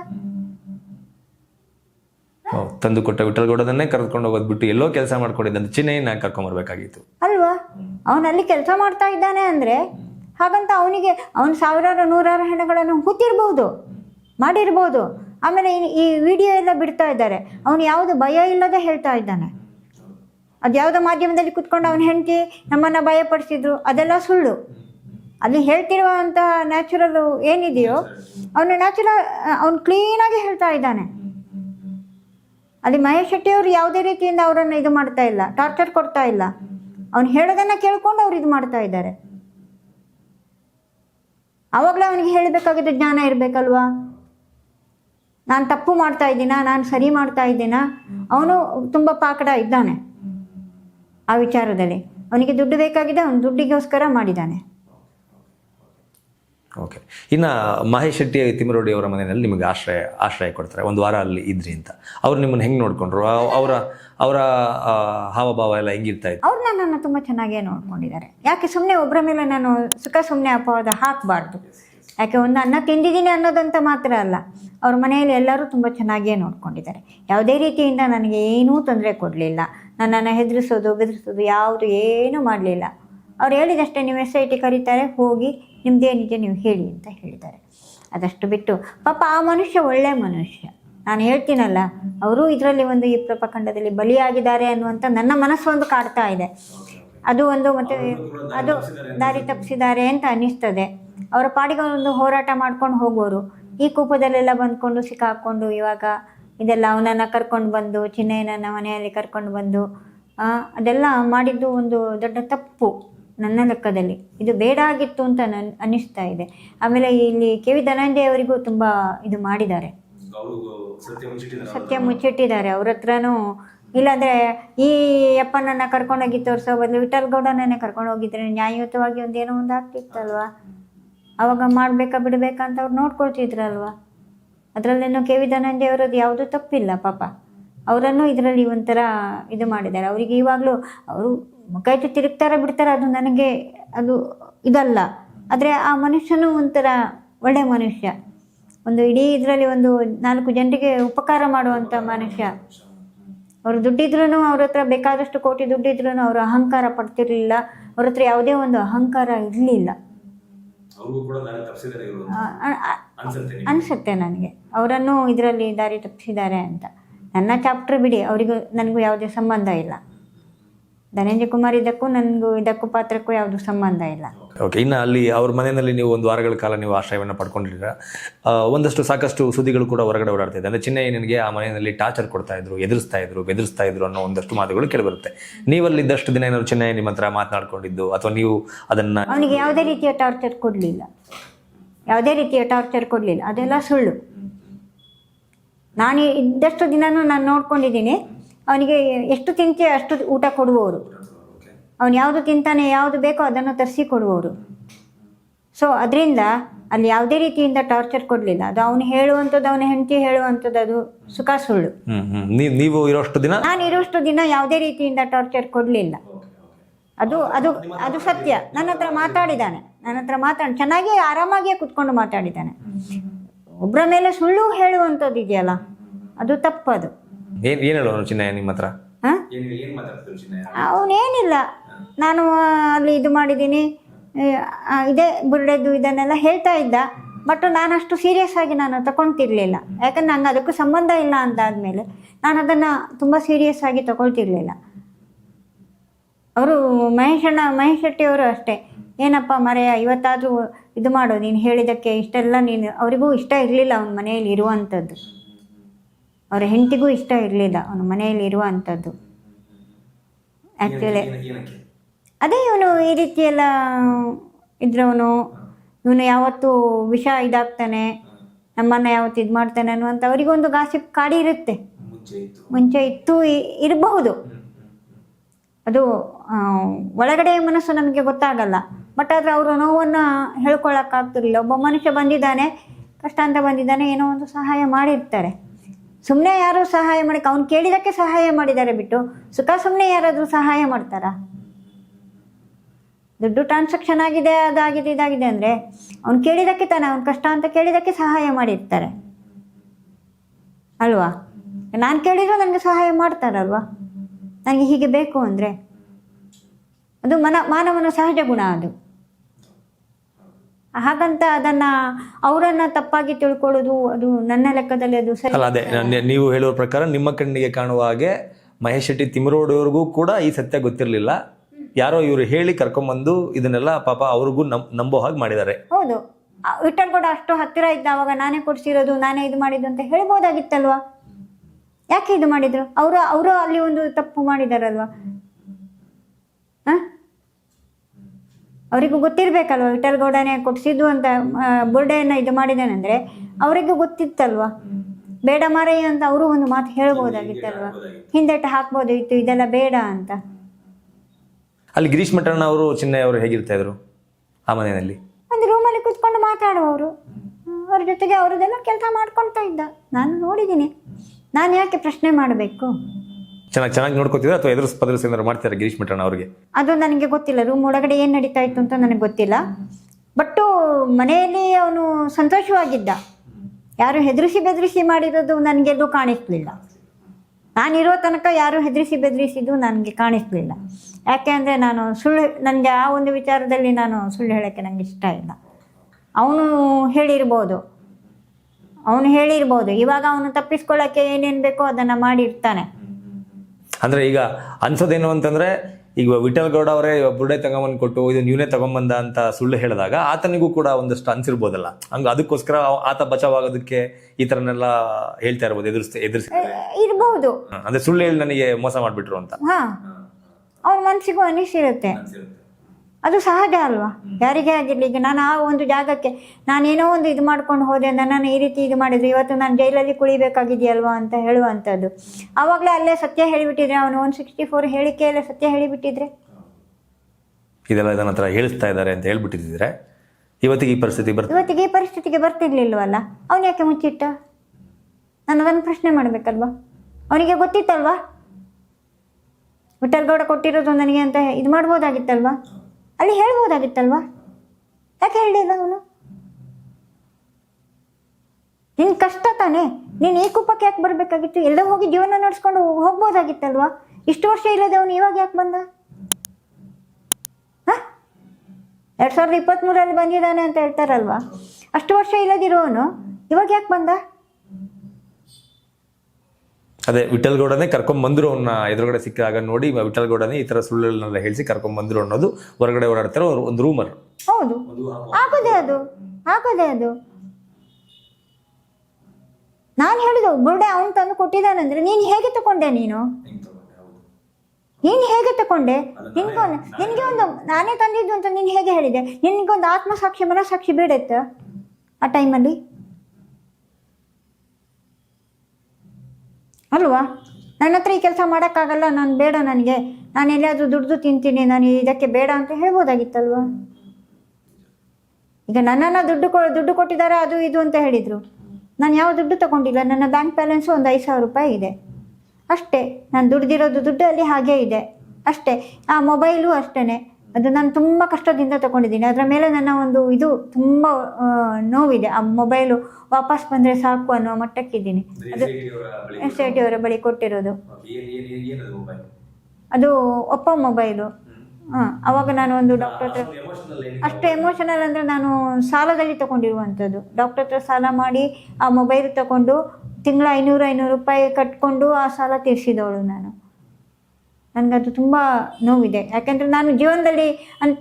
ತಂದು ಕೊಟ್ಟ ವಿಠಲ್ಗೌಡದನ್ನೇ ಕರ್ಕೊಂಡು ಹೋಗೋದು ಬಿಟ್ಟು ಎಲ್ಲೋ ಕೆಲಸ ಮಾಡ್ಕೊಂಡಿದ್ದಂತ ಚಿನ್ನಯ್ಯನ ಕರ್ಕೊಂಬರ್ಬೇಕಾಗಿತ್ತು? ಅಲ್ವಾ? ಅವನಲ್ಲಿ ಕೆಲಸ ಮಾಡ್ತಾ ಇದ್ದಾನೆ ಅಂದರೆ ಹಾಗಂತ ಅವನಿಗೆ ಅವನು ಸಾವಿರಾರು ನೂರಾರು ಹೆಣಗಳನ್ನು ಹೂತಿರ್ಬೋದು ಮಾಡಿರ್ಬೋದು. ಆಮೇಲೆ ಈ ವಿಡಿಯೋ ಎಲ್ಲ ಬಿಡ್ತಾ ಇದ್ದಾರೆ. ಅವನು ಯಾವುದು ಭಯ ಇಲ್ಲದೆ ಹೇಳ್ತಾ ಇದ್ದಾನೆ. ಅದು ಯಾವುದೋ ಮಾಧ್ಯಮದಲ್ಲಿ ಕುತ್ಕೊಂಡು ಅವನ ಹೆಂಡತಿ ನಮ್ಮನ್ನು ಭಯಪಡಿಸಿದ್ರು, ಅದೆಲ್ಲ ಸುಳ್ಳು. ಅಲ್ಲಿ ಹೇಳ್ತಿರುವಂತಹ ನ್ಯಾಚುರಲ್ ಏನಿದೆಯೋ, ಅವನು ನ್ಯಾಚುರಲ್ ಅವನು ಕ್ಲೀನಾಗಿ ಹೇಳ್ತಾ ಇದ್ದಾನೆ. ಅಲ್ಲಿ ಮಹೇಶ್ ಶೆಟ್ಟಿಯವರು ಯಾವುದೇ ರೀತಿಯಿಂದ ಅವರನ್ನು ಇದು ಮಾಡ್ತಾ ಇಲ್ಲ ಟಾರ್ಚರ್ ಕೊಡ್ತಾ ಇಲ್ಲ. ಅವನು ಹೇಳೋದನ್ನ ಕೇಳ್ಕೊಂಡು ಅವ್ರು ಇದು ಮಾಡ್ತಾ ಇದ್ದಾರೆ. ಆವಾಗಲೇ ಅವನಿಗೆ ಹೇಳಬೇಕಾಗಿದ್ದ ಜ್ಞಾನ ಇರಬೇಕಲ್ವಾ? ನಾನು ತಪ್ಪು ಮಾಡ್ತಾ ಇದ್ದೀನ, ನಾನು ಸರಿ ಮಾಡ್ತಾ ಇದ್ದೀನ? ಅವನು ತುಂಬ ಪಾಕಡ ಇದ್ದಾನೆ. ಆ ವಿಚಾರದಲ್ಲಿ. ಅವನಿಗೆ ದುಡ್ಡು ಬೇಕಾಗಿದೆ ಅವನು ದುಡ್ಡಿಗೋಸ್ಕರ ಮಾಡಿದ್ದಾನೆ. ಓಕೆ. ಇನ್ನು ಮಹೇಶ್ ಶೆಟ್ಟಿ ತಿಮ್ಮರೋಡಿ ಅವರ ಮನೆಯಲ್ಲಿ ನಿಮಗೆ ಆಶ್ರಯ ಆಶ್ರಯ ಕೊಡ್ತಾರೆ. ಒಂದು ವಾರ ಅಲ್ಲಿ ಇದ್ರಿ ಅಂತ. ಅವ್ರು ನಿಮ್ಮನ್ನು ಹೆಂಗೆ ನೋಡ್ಕೊಂಡ್ರು? ಅವ್- ಅವರ ಅವರ ಹಾವಭಾವ ಎಲ್ಲ ಹೆಂಗಿರ್ತಾ ಇತ್ತು? ಅವ್ರು ನನ್ನನ್ನು ತುಂಬ ಚೆನ್ನಾಗೇ ನೋಡ್ಕೊಂಡಿದ್ದಾರೆ. ಯಾಕೆ ಸುಮ್ಮನೆ ಒಬ್ಬರ ಮೇಲೆ ನಾನು ಸುಖ ಸುಮ್ಮನೆ ಅಪವಾದ ಹಾಕಬಾರ್ದು. ಯಾಕೆ ಒಂದು ಅನ್ನ ತಿಂದಿದ್ದೀನಿ ಅನ್ನೋದಂತ ಮಾತ್ರ ಅಲ್ಲ. ಅವ್ರ ಮನೆಯಲ್ಲಿ ಎಲ್ಲರೂ ತುಂಬ ಚೆನ್ನಾಗಿಯೇ ನೋಡ್ಕೊಂಡಿದ್ದಾರೆ. ಯಾವುದೇ ರೀತಿಯಿಂದ ನನಗೆ ಏನೂ ತೊಂದರೆ ಕೊಡಲಿಲ್ಲ. ನನ್ನನ್ನು ಹೆದರಿಸೋದು, ಬೆದರಿಸೋದು ಯಾವುದು ಏನೂ ಮಾಡಲಿಲ್ಲ. ಅವ್ರು ಹೇಳಿದಷ್ಟೇ ನೀವು ಎಸ್ ಐ ಟಿ ಕರೀತಾರೆ, ಹೋಗಿ ನಿಮ್ಮದೇನಿದೆ ನೀವು ಹೇಳಿ ಅಂತ ಹೇಳಿದ್ದಾರೆ. ಅದಷ್ಟು ಬಿಟ್ಟು, ಪಾಪ ಆ ಮನುಷ್ಯ ಒಳ್ಳೆಯ ಮನುಷ್ಯ. ನಾನು ಹೇಳ್ತೀನಲ್ಲ, ಅವರು ಇದರಲ್ಲಿ ಒಂದು ಈ ಪ್ರಪಖಂಡದಲ್ಲಿ ಬಲಿಯಾಗಿದ್ದಾರೆ ಅನ್ನುವಂಥ ನನ್ನ ಮನಸ್ಸು ಒಂದು ಕಾಡ್ತಾ ಇದೆ. ಅದು ಒಂದು ಮತ್ತು ಅದು ದಾರಿ ತಪ್ಪಿಸಿದ್ದಾರೆ ಅಂತ ಅನ್ನಿಸ್ತದೆ. ಅವರ ಪಾಡಿಗೆ ಒಂದು ಹೋರಾಟ ಮಾಡ್ಕೊಂಡು ಹೋಗೋರು, ಈ ಕೂಪದಲ್ಲೆಲ್ಲ ಬಂದ್ಕೊಂಡು ಸಿಕ್ಕಾಕೊಂಡು ಇವಾಗ ಇದೆಲ್ಲ ಅವನನ್ನು ಕರ್ಕೊಂಡು ಬಂದು ಚಿನ್ನಯ್ಯನನ್ನು ಮನೆಯಲ್ಲಿ ಕರ್ಕೊಂಡು ಬಂದು ಅದೆಲ್ಲ ಮಾಡಿದ್ದು ಒಂದು ದೊಡ್ಡ ತಪ್ಪು ನನ್ನ ಲೆಕ್ಕದಲ್ಲಿ. ಇದು ಬೇಡ ಆಗಿತ್ತು ಅಂತ ನನ್ ಅನ್ನಿಸ್ತಾ ಇದೆ. ಆಮೇಲೆ ಇಲ್ಲಿ ಕೆ ವಿ ಧನಂಜಯ ಅವರಿಗೂ ತುಂಬ ಇದು ಮಾಡಿದ್ದಾರೆ. ಸತ್ಯ ಮುಚ್ಚಿಟ್ಟಿದ್ದಾರೆ. ಅವ್ರ ಹತ್ರನೂ ಇಲ್ಲಾಂದರೆ ಈ ಅಪ್ಪನನ್ನು ಕರ್ಕೊಂಡೋಗಿ ತೋರಿಸೋ ಬದಲು ವಿಠಲ್ ಗೌಡನನ್ನೇ ಕರ್ಕೊಂಡು ಹೋಗಿದ್ರೆ ನ್ಯಾಯಯುತವಾಗಿ ಒಂದೇನೋ ಒಂದು ಆಗ್ತಿತ್ತಲ್ವಾ ಅವಾಗ ಮಾಡಬೇಕಾ ಬಿಡಬೇಕಾ ಅಂತ ಅವ್ರು ನೋಡ್ಕೊಳ್ತಿದ್ರಲ್ವಾ? ಅದರಲ್ಲೇನೋ ಕೆ ವಿ ಧನಂಜಯ ಅವರದ್ದು ಯಾವುದೂ ತಪ್ಪಿಲ್ಲ ಪಾಪ. ಅವರನ್ನು ಇದರಲ್ಲಿ ಒಂಥರ ಇದು ಮಾಡಿದ್ದಾರೆ. ಅವರಿಗೆ ಇವಾಗಲೂ ಅವರು ಮುಖ ತಿರುಗ್ತಾರ ಬಿಡ್ತಾರ. ಅದು ನನಗೆ ಅದು ಇದಲ್ಲ. ಆದರೆ ಆ ಮನುಷ್ಯನೂ ಒಂಥರ ಒಳ್ಳೆಯ ಮನುಷ್ಯ. ಒಂದು ಇಡೀ ಇದರಲ್ಲಿ ಒಂದು ನಾಲ್ಕು ಜನರಿಗೆ ಉಪಕಾರ ಮಾಡುವಂಥ ಮನುಷ್ಯ. ಅವರು ದುಡ್ಡಿದ್ರೂ ಅವ್ರ ಹತ್ರ ಬೇಕಾದಷ್ಟು ಕೋಟಿ ದುಡ್ಡಿದ್ರೂ ಅವರು ಅಹಂಕಾರ ಪಡ್ತಿರಲಿಲ್ಲ. ಅವ್ರ ಹತ್ರ ಯಾವುದೇ ಒಂದು ಅಹಂಕಾರ ಇರಲಿಲ್ಲ. ಅನಿಸುತ್ತೆ ನನಗೆ. ಅವರನ್ನು ಇದರಲ್ಲಿ ದಾರಿ ತಪ್ಪಿಸಿದ್ದಾರೆ ಅಂತ. ನನ್ನ ಚಾಪ್ಟರ್ ಬಿಡಿ ಅವರಿಗೂ ನನಗೂ ಯಾವುದೇ ಸಂಬಂಧ ಇಲ್ಲ. ಧನಂಜಯ ಕುಮಾರ್ ಇದಕ್ಕೂ ನನಗೂ ಇದಕ್ಕೂ ಪಾತ್ರಕ್ಕೂ ಯಾವುದು ಸಂಬಂಧ ಇಲ್ಲ. ಓಕೆ ಇನ್ನು ಅಲ್ಲಿ ಅವ್ರ ಮನೆಯಲ್ಲಿ ನೀವು ಒಂದು ವಾರಗಳ ಕಾಲ ನೀವು ಆಶ್ರಯವನ್ನು ಪಡ್ಕೊಂಡಿರ ಒಂದಷ್ಟು ಸಾಕಷ್ಟು ಸುದ್ದಿಗಳು ಕೂಡ ಹೊರಗಡೆ ಓಡಾಡ್ತಾ ಇದೆ. ಅಂದರೆ ಚಿನ್ನಯ್ಯ ನಿನಗೆ ಆ ಮನೆಯಲ್ಲಿ ಟಾರ್ಚರ್ ಕೊಡ್ತಾ ಇದ್ರು ಎದುರಿಸ್ತಾ ಇದ್ರು ಬೆದರಿಸ್ತಾ ಇದ್ರು ಅನ್ನೋ ಒಂದಷ್ಟು ಮಾತುಗಳು ಕೇಳಿಬರುತ್ತೆ. ನೀವಲ್ಲಿದ್ದಷ್ಟು ದಿನ ಏನಾದ್ರು ಚಿನ್ನಯ್ಯ ನಿಮ್ಮ ಹತ್ರ ಮಾತನಾಡ್ಕೊಂಡಿದ್ದು ಅಥವಾ ನೀವು ಅದನ್ನ ಅವನಿಗೆ ಯಾವುದೇ ರೀತಿಯ ಟಾರ್ಚರ್ ಕೊಡಲಿಲ್ಲ. ಯಾವುದೇ ರೀತಿಯ ಟಾರ್ಚರ್ ಕೊಡಲಿಲ್ಲ. ಅದೆಲ್ಲ ಸುಳ್ಳು. ನಾನು ಇದ್ದಷ್ಟು ದಿನನೂ ನಾನು ನೋಡ್ಕೊಂಡಿದ್ದೀನಿ. ಅವನಿಗೆ ಎಷ್ಟು ತಿಂತೀಯ ಅಷ್ಟು ಊಟ ಕೊಡುವವರು. ಅವನು ಯಾವುದು ತಿಂತಾನೆ ಯಾವುದು ಬೇಕೋ ಅದನ್ನು ತರಿಸಿ ಕೊಡುವವರು. ಸೊ ಅದರಿಂದ ಅಲ್ಲಿ ಯಾವುದೇ ರೀತಿಯಿಂದ ಟಾರ್ಚರ್ ಕೊಡಲಿಲ್ಲ. ಅದು ಅವನು ಹೇಳುವಂಥದ್ದು ಅವನ ಹೆಂಡತಿ ಹೇಳುವಂಥದ್ದು ಅದು ಸುಖ ಸುಳ್ಳು. ನೀವು ಇರೋಷ್ಟು ದಿನ? ನಾನು ಇರೋಷ್ಟು ದಿನ ಯಾವುದೇ ರೀತಿಯಿಂದ ಟಾರ್ಚರ್ ಕೊಡಲಿಲ್ಲ. ಅದು ಅದು ಅದು ಸತ್ಯ. ನನ್ನ ಹತ್ರ ಮಾತಾಡಿದ್ದಾನೆ ನನ್ನ ಹತ್ರ ಮಾತಾಡಿ ಚೆನ್ನಾಗಿ ಆರಾಮಾಗಿಯೇ ಕುತ್ಕೊಂಡು ಮಾತಾಡಿದ್ದಾನೆ ಒಬ್ಬರ ಮೇಲೆ ಸುಳ್ಳು ಹೇಳುವಂಥದ್ದು ಇದೆಯಲ್ಲ? ಅದು ತಪ್ಪದು. ಏನ್ ಏನ್ ಹೇಳೋನು ಚಿನ್ನಯ್ಯ ನಿಮ್ಮ ಹತ್ರ? ಹಾಂ? ಅವನೇನಿಲ್ಲ. ನಾನು ಅಲ್ಲಿ ಇದು ಮಾಡಿದ್ದೀನಿ. ಇದೇ ಬುರುಡೆದು ಇದನ್ನೆಲ್ಲ ಹೇಳ್ತಾ ಇದ್ದ. ಬಟ್ ನಾನು ಅಷ್ಟು ಸೀರಿಯಸ್ ಆಗಿ ನಾನು ತಗೊಳ್ತಿರ್ಲಿಲ್ಲ ಯಾಕಂದ್ರೆ ನಂಗೆ ಅದಕ್ಕೂ ಸಂಬಂಧ ಇಲ್ಲ ಅಂತಾದಮೇಲೆ ನಾನು ಅದನ್ನು ತುಂಬ ಸೀರಿಯಸ್ ಆಗಿ ತಗೊಳ್ತಿರ್ಲಿಲ್ಲ ಅವರು ಮಹೇಶಣ್ಣ ಮಹೇಶ್ ಶೆಟ್ಟಿ ಅವರು ಅಷ್ಟೇ. ಏನಪ್ಪ ಮರೆಯ ಇವತ್ತಾದರೂ ಇದು ಮಾಡು ನೀನು ಹೇಳಿದ್ದಕ್ಕೆ ಇಷ್ಟೆಲ್ಲ ನೀನು ಅವರಿಗೂ ಇಷ್ಟ ಇರಲಿಲ್ಲ ಅವನ ಮನೆಯಲ್ಲಿ ಇರುವಂಥದ್ದು ಅವರ ಹೆಂಡತಿಗೂ ಇಷ್ಟ ಇರಲಿಲ್ಲ ಅವನು ಮನೆಯಲ್ಲಿ ಇರುವಂಥದ್ದು ಆ್ಯಕ್ಚುಲಿ ಅದೇ ಇವನು ಈ ರೀತಿ ಎಲ್ಲ ಇದ್ರವನು ಇವನು ಯಾವತ್ತು ವಿಷ ಇದಾಗ್ತಾನೆ ನಮ್ಮನ್ನು ಯಾವತ್ತು ಇದು ಮಾಡ್ತಾನೆ ಅನ್ನುವಂಥ ಅವರಿಗೊಂದು ಗಾಸಿಪ್ ಕಾಡಿ ಇರುತ್ತೆ. ಮುಂಚೆ ಇತ್ತು. ಇರಬಹುದು. ಅದು ಒಳಗಡೆ ಮನಸ್ಸು ನಮಗೆ ಗೊತ್ತಾಗಲ್ಲ. ಬಟ್ ಆದರೆ ಅವರು ನೋವನ್ನು ಹೇಳ್ಕೊಳ್ಳೋಕ್ಕಾಗ್ತಿರ್ಲಿಲ್ಲ ಒಬ್ಬ ಮನುಷ್ಯ ಬಂದಿದ್ದಾನೆ ಕಷ್ಟ ಅಂತ ಬಂದಿದ್ದಾನೆ ಏನೋ ಒಂದು ಸಹಾಯ ಮಾಡಿರ್ತಾರೆ. ಸುಮ್ಮನೆ ಯಾರು ಸಹಾಯ ಮಾಡಕ್ಕೆ ಅವ್ನು ಕೇಳಿದಕ್ಕೆ ಸಹಾಯ ಮಾಡಿದ್ದಾರೆ ಬಿಟ್ಟು, ಸುಖ ಸುಮ್ಮನೆ ಯಾರಾದರೂ ಸಹಾಯ ಮಾಡ್ತಾರಾ? ದುಡ್ಡು ಟ್ರಾನ್ಸಾಕ್ಷನ್ ಆಗಿದೆ, ಅದಾಗಿದೆ, ಇದಾಗಿದೆ ಅಂದರೆ ಅವ್ನು ಕೇಳಿದಕ್ಕೆ ತಾನೆ, ಅವ್ನು ಕಷ್ಟ ಅಂತ ಕೇಳಿದಕ್ಕೆ ಸಹಾಯ ಮಾಡಿರ್ತಾರೆ. ಅಲ್ವಾ? ನಾನು ಕೇಳಿದ್ರು ನನಗೆ ಸಹಾಯ ಮಾಡ್ತಾರಲ್ವಾ? ನನಗೆ ಹೀಗೆ ಬೇಕು ಅಂದರೆ. ಅದು ಮನ, ಮಾನವನ ಸಹಜ ಗುಣ ಅದು. ಹಾಗಂತ ಅದನ್ನ ಅವರನ್ನ ತಪ್ಪಾಗಿ ತಿಳ್ಕೊಳ್ಳೋದು ಅದು ನನ್ನ ಲೆಕ್ಕದಲ್ಲಿ ಅದು ಸರಿ ಅಲ್ಲ ಅದೇ. ನೀವು ಹೇಳುವ ಪ್ರಕಾರ ನಿಮ್ಮ ಕಣ್ಣಿಗೆ ಕಾಣುವ ಹಾಗೆ ಮಹೇಶ್ ಶೆಟ್ಟಿ ತಿಮ್ಮರೋಡವ್ರಿಗೂ ಕೂಡ ಈ ಸತ್ಯ ಗೊತ್ತಿರಲಿಲ್ಲ. ಯಾರೋ ಇವರು ಹೇಳಿ ಕರ್ಕೊಂಬಂದು ಇದನ್ನೆಲ್ಲ ಪಾಪ ಅವ್ರಿಗೂ ನಂ ನಂಬೋ ಹಾಗೆ ಮಾಡಿದ್ದಾರೆ. ಹೌದು. ಆ ವಿಠಲ್ ಕೂಡ ಅಷ್ಟು ಹತ್ತಿರ ಇದ್ದ ಅವಾಗ ನಾನೇ ಕೊಡ್ಸಿರೋದು ನಾನೇ ಇದು ಮಾಡಿದ್ದು ಅಂತ ಹೇಳ್ಬೋದಾಗಿತ್ತಲ್ವಾ? ಯಾಕೆ ಇದು ಮಾಡಿದ್ರು? ಅವರು ಅವರು ಅಲ್ಲಿ ಒಂದು ತಪ್ಪು ಮಾಡಿದಾರಲ್ವಾ? ಹ? ಅವರಿಗೂ ಗೊತ್ತಿರಬೇಕಲ್ವ? ವಿಠಲ್ ಗೌಡನೇ ಕೊಡ್ಸಿದ್ದು ಅಂತ ಬುರ್ಡೆಯನ್ನು ಇದು ಮಾಡಿದಾನಂದ್ರೆ ಅವರಿಗೂ ಗೊತ್ತಿತ್ತಲ್ವ? ಬೇಡ ಮಾರಯ್ಯ ಅಂತ ಅವರು ಒಂದು ಮಾತು ಹೇಳ್ಬೋದಾಗಿತ್ತಲ್ವಾ? ಹಿಂದೆಟ್ಟು ಹಾಕ್ಬೋದಿತ್ತು ಇದೆಲ್ಲ ಬೇಡ ಅಂತ. ಅಲ್ಲಿ ಗಿರೀಶ್ ಮಠಣ್ಣ ಅವರು ಚಿನ್ನಯ್ಯ ಅವರು ಹೇಗಿರ್ತಾ ಇದ್ರು ಆ ಮನೆಯಲ್ಲಿ? ಒಂದು ರೂಮಲ್ಲಿ ಕೂತ್ಕೊಂಡು ಮಾತಾಡುವವರು ಅವ್ರ. ಜೊತೆಗೆ ಅವರದೆಲ್ಲ ಕೆಲಸ ಮಾಡ್ಕೊಳ್ತಾ ಇದ್ದ. ನಾನು ನೋಡಿದ್ದೀನಿ. ನಾನು ಯಾಕೆ ಪ್ರಶ್ನೆ ಮಾಡಬೇಕು? ಚೆನ್ನಾಗಿ ಚೆನ್ನಾಗಿ ನೋಡ್ಕೋತಿದ್ರೆ ಅಥವಾ ಎದುರು ಪದರ್ಸ್ ಏನಾದ್ರು ಮಾಡ್ತಾರೆ ಗಿರೀಶ್ ಮಠಣ್ಣ ಅವ್ರಿಗೆ? ಅದು ನನಗೆ ಗೊತ್ತಿಲ್ಲ. ರೂಮ್ ಒಳಗಡೆ ಏನು ನಡೀತಾ ಇತ್ತು ಅಂತ ನನಗೆ ಗೊತ್ತಿಲ್ಲ. ಬಟ್ಟು ಮನೆಯಲ್ಲಿ ಅವನು ಸಂತೋಷವಾಗಿದ್ದ. ಯಾರು ಹೆದರಿಸಿ ಬೆದರಿಸಿ ಮಾಡಿರೋದು ನನಗೆಲ್ಲೂ ಕಾಣಿಸ್ಲಿಲ್ಲ. ನಾನಿರೋ ತನಕ ಯಾರು ಹೆದರಿಸಿ ಬೆದರಿಸಿದ್ದು ನನಗೆ ಕಾಣಿಸ್ಲಿಲ್ಲ. ಯಾಕೆ ಅಂದರೆ ನಾನು ಸುಳ್ಳು ನನಗೆ ಆ ಒಂದು ವಿಚಾರದಲ್ಲಿ ನಾನು ಸುಳ್ಳು ಹೇಳೋಕ್ಕೆ ನನಗೆ ಇಷ್ಟ ಇಲ್ಲ. ಅವನು ಹೇಳಿರ್ಬೋದು. ಅವನು ಹೇಳಿರ್ಬೋದು. ಇವಾಗ ಅವನು ತಪ್ಪಿಸ್ಕೊಳ್ಳೋಕ್ಕೆ ಏನೇನು ಬೇಕೋ ಅದನ್ನು ಮಾಡಿರ್ತಾನೆ. ಅಂದ್ರೆ ಈಗ ಅನ್ಸೋದೇನು ಅಂತಂದ್ರೆ ಈಗ ವಿಠಲ್ ಗೌಡ ಅವರೇ ಬುರ್ಡೆ ತಗೊಂಬಂದು ಕೊಟ್ಟು ಇದು ನೀವೇ ತಗೊಂಬಂದ ಅಂತ ಸುಳ್ಳು ಹೇಳಿದಾಗ ಆತನಿಗೂ ಕೂಡ ಒಂದಷ್ಟು ಅನ್ಸಿರ್ಬೋದಲ್ಲ. ಹಂಗ ಅದಕ್ಕೋಸ್ಕರ ಆತ ಆತ ಬಚಾವಾಗೋದಕ್ಕೆ ಈ ತರನೆಲ್ಲ ಹೇಳ್ತಾ ಇರ್ಬೋದು ಎದುರಿಸ್ ಎದುರಿಸಿ ಇರಬಹುದು. ಅಂದ್ರೆ ಸುಳ್ಳು ಹೇಳಿ ನನಗೆ ಮೋಸ ಮಾಡ್ಬಿಟ್ರು ಅಂತ. ಅವ್ರ ಮನ್ಸಿಗೂ ಅನಿಸಿರುತ್ತೆ. ಅದು ಸಹಜ ಅಲ್ವಾ? ಯಾರಿಗೇ ಆಗಿರಲಿ ಈಗ ನಾನು ಆ ಒಂದು ಜಾಗಕ್ಕೆ ನಾನೇನೋ ಒಂದು ಇದು ಮಾಡ್ಕೊಂಡು ಹೋದೆ ಅಂತ ನಾನು ಈ ರೀತಿ ಇದು ಮಾಡಿದ್ರು ಇವತ್ತು ನಾನು ಜೈಲಲ್ಲಿ ಕುಳಿಬೇಕಾಗಿದೆಯಲ್ವಾ ಅಂತ ಹೇಳುವಂಥದ್ದು. ಆವಾಗಲೇ ಅಲ್ಲೇ ಸತ್ಯ ಹೇಳಿಬಿಟ್ಟಿದ್ರೆ ಅವನು ಒನ್ ಸಿಕ್ಸ್ಟಿ ಫೋರ್ ಹೇಳಿಕೆಯಲ್ಲೇ ಸತ್ಯ ಹೇಳಿಬಿಟ್ಟಿದ್ರೆ? ಇದೆಲ್ಲ ಇದನ್ನ ಹತ್ರ ಹೇಳಿಸ್ತಾ ಇದ್ದಾರೆ ಅಂತ ಹೇಳ್ಬಿಟ್ಟಿದ್ರೆ ಇವತ್ತಿಗೆ ಈ ಪರಿಸ್ಥಿತಿ ಬರ್ತದೆ ಇವತ್ತಿಗೆ ಈ ಪರಿಸ್ಥಿತಿಗೆ ಬರ್ತಿರ್ಲಿಲ್ವಲ್ಲ? ಅವನು ಯಾಕೆ ಮುಚ್ಚಿಟ್ಟ? ನಾನು ಅದನ್ನು ಪ್ರಶ್ನೆ ಮಾಡಬೇಕಲ್ವಾ? ಅವನಿಗೆ ಗೊತ್ತಿತ್ತಲ್ವಾ? ವಿಠಲ್ಗೌಡ ಕೊಟ್ಟಿರೋದು ನನಗೆ ಅಂತ ಇದು ಮಾಡ್ಬೋದಾಗಿತ್ತಲ್ವಾ? ಅಲ್ಲಿ ಹೇಳ್ಬೋದಾಗಿತ್ತಲ್ವಾ? ಯಾಕೆ ಹೇಳಿಲ್ಲ ಅವನು? ನಿನ್ ಕಷ್ಟ ತಾನೇ? ನೀನು ಈ ಕುಪ್ಪಕ್ಕೆ ಯಾಕೆ ಬರಬೇಕಾಗಿತ್ತು? ಎಲ್ಲೋ ಹೋಗಿ ಜೀವನ ನಡೆಸ್ಕೊಂಡು ಹೋಗ್ಬೋದಾಗಿತ್ತಲ್ವಾ? ಇಷ್ಟು ವರ್ಷ ಇಲ್ಲದೆ ಅವನು ಇವಾಗ ಯಾಕೆ ಬಂದ? ಹಾಂ? ಎರಡ್ ಸಾವಿರದ ಇಪ್ಪತ್ತ್ಮೂರಲ್ಲಿ ಬಂದಿದ್ದಾನೆ ಅಂತ ಹೇಳ್ತಾರಲ್ವಾ? ಅಷ್ಟು ವರ್ಷ ಇಲ್ಲದಿರೋನು, ಇವಾಗ ಯಾಕೆ ಬಂದ? ಅದೇ ವಿಠಲ್ ಗೌಡನೇ ಕರ್ಕೊಂಡ್ ಬಂದ್ರು ಅವನ್ನ ಎದುರುಗಡೆ ಸಿಕ್ಕಾಗ ನೋಡಿ ವಿಠಲ್ ಗೌಡನೇ ಈ ತರ ಸುಳ್ಳುಗಳನ್ನೆಲ್ಲ ಹೇಳಿಸಿ ಕರ್ಕೊಂಡ್ ಬಂದ್ರು ಅನ್ನೋದು ಹೊರಗಡೆ ಓಡಾಡ್ತಾರೆ ಒಂದು ರೂಮರ್ ಹೌದು. ಹಾಕೋದೇ ಅದು. ಹಾಕೋದೇ ಅದು. ನಾನು ಹೇಳಿದ ಬುರ್ಡೆ ಅವನು ತಂದು ಕೊಟ್ಟಿದ್ದಾನಂದ್ರೆ ನೀನು ಹೇಗೆ ತಕೊಂಡೆ ನೀನು? ನೀನು ಹೇಗೆ ತಕೊಂಡೆ? ನಿನ್ಗೊಂದು ನಿನ್ಗೆ ಒಂದು ನಾನೇ ತಂದಿದ್ದು ಅಂತ ನೀನು ಹೇಗೆ ಹೇಳಿದೆ? ನಿನ್ಗೊಂದು ಆತ್ಮಸಾಕ್ಷಿ ಮನಸಾಕ್ಷಿ ಬೇಡತ್ತ ಆ ಟೈಮಲ್ಲಿ ಅಲ್ವಾ? ನನ್ನ ಹತ್ರ ಈ ಕೆಲಸ ಮಾಡೋಕ್ಕಾಗಲ್ಲ, ನಾನು ಬೇಡ ನನಗೆ. ನಾನು ಎಲ್ಲಿಯಾದರೂ ದುಡ್ದು ತಿಂತೀನಿ, ನಾನು ಇದಕ್ಕೆ ಬೇಡ ಅಂತ ಹೇಳ್ಬೋದಾಗಿತ್ತಲ್ವಾ? ಈಗ ನನ್ನನ್ನು ದುಡ್ಡು ಕೊ, ದುಡ್ಡು ಕೊಟ್ಟಿದ್ದಾರೆ, ಅದು ಇದು ಅಂತ ಹೇಳಿದರು. ನಾನು ಯಾವ ದುಡ್ಡು ತಗೊಂಡಿಲ್ಲ, ನನ್ನ ಬ್ಯಾಂಕ್ ಬ್ಯಾಲೆನ್ಸು ಒಂದು ಐದು ಸಾವಿರ ರೂಪಾಯಿ ಇದೆ. ಅಷ್ಟೇ, ನಾನು ದುಡ್ದಿರೋದು ದುಡ್ಡು ಅಲ್ಲಿ ಹಾಗೇ ಇದೆ. ಅಷ್ಟೇ, ಆ ಮೊಬೈಲು ಅಷ್ಟೇ ಅದು ನಾನು ತುಂಬ ಕಷ್ಟದಿಂದ ತಗೊಂಡಿದ್ದೀನಿ. ಅದರ ಮೇಲೆ ನನ್ನ ಒಂದು ಇದು ತುಂಬ ನೋವಿದೆ. ಆ ಮೊಬೈಲು ವಾಪಸ್ ಬಂದರೆ ಸಾಕು ಅನ್ನೋ ಮಟ್ಟಕ್ಕಿದ್ದೀನಿ. ಅದು ಎಸ್ ಐ ಟಿ ಅವರ ಬಳಿ ಕೊಟ್ಟಿರೋದು. ಅದು ಒಪ್ಪೋ ಮೊಬೈಲು ಹಾಂ ಅವಾಗ ನಾನು ಒಂದು ಡಾಕ್ಟರ್ ಹತ್ರ ಅಷ್ಟು ಎಮೋಷನಲ್ ಅಂದರೆ ನಾನು ಸಾಲದಲ್ಲಿ ತಗೊಂಡಿರುವಂಥದ್ದು. ಡಾಕ್ಟರ್ ಹತ್ರ ಸಾಲ ಮಾಡಿ ಆ ಮೊಬೈಲ್ ತಗೊಂಡು ತಿಂಗಳ ಐನೂರು ಐನೂರು ರೂಪಾಯಿ ಕಟ್ಕೊಂಡು ಆ ಸಾಲ ತೀರಿಸಿದವಳು ನಾನು. ನನಗದು ತುಂಬ ನೋವಿದೆ. ಯಾಕೆಂದರೆ ನಾನು ಜೀವನದಲ್ಲಿ ಅನ್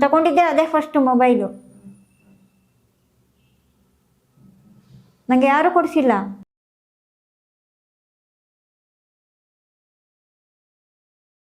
ತಗೊಂಡಿದ್ದೆ ಅದೇ ಫಸ್ಟ್ ಮೊಬೈಲು ನನಗೆ ಯಾರೂ ಕೊಡಿಸಿಲ್ಲ.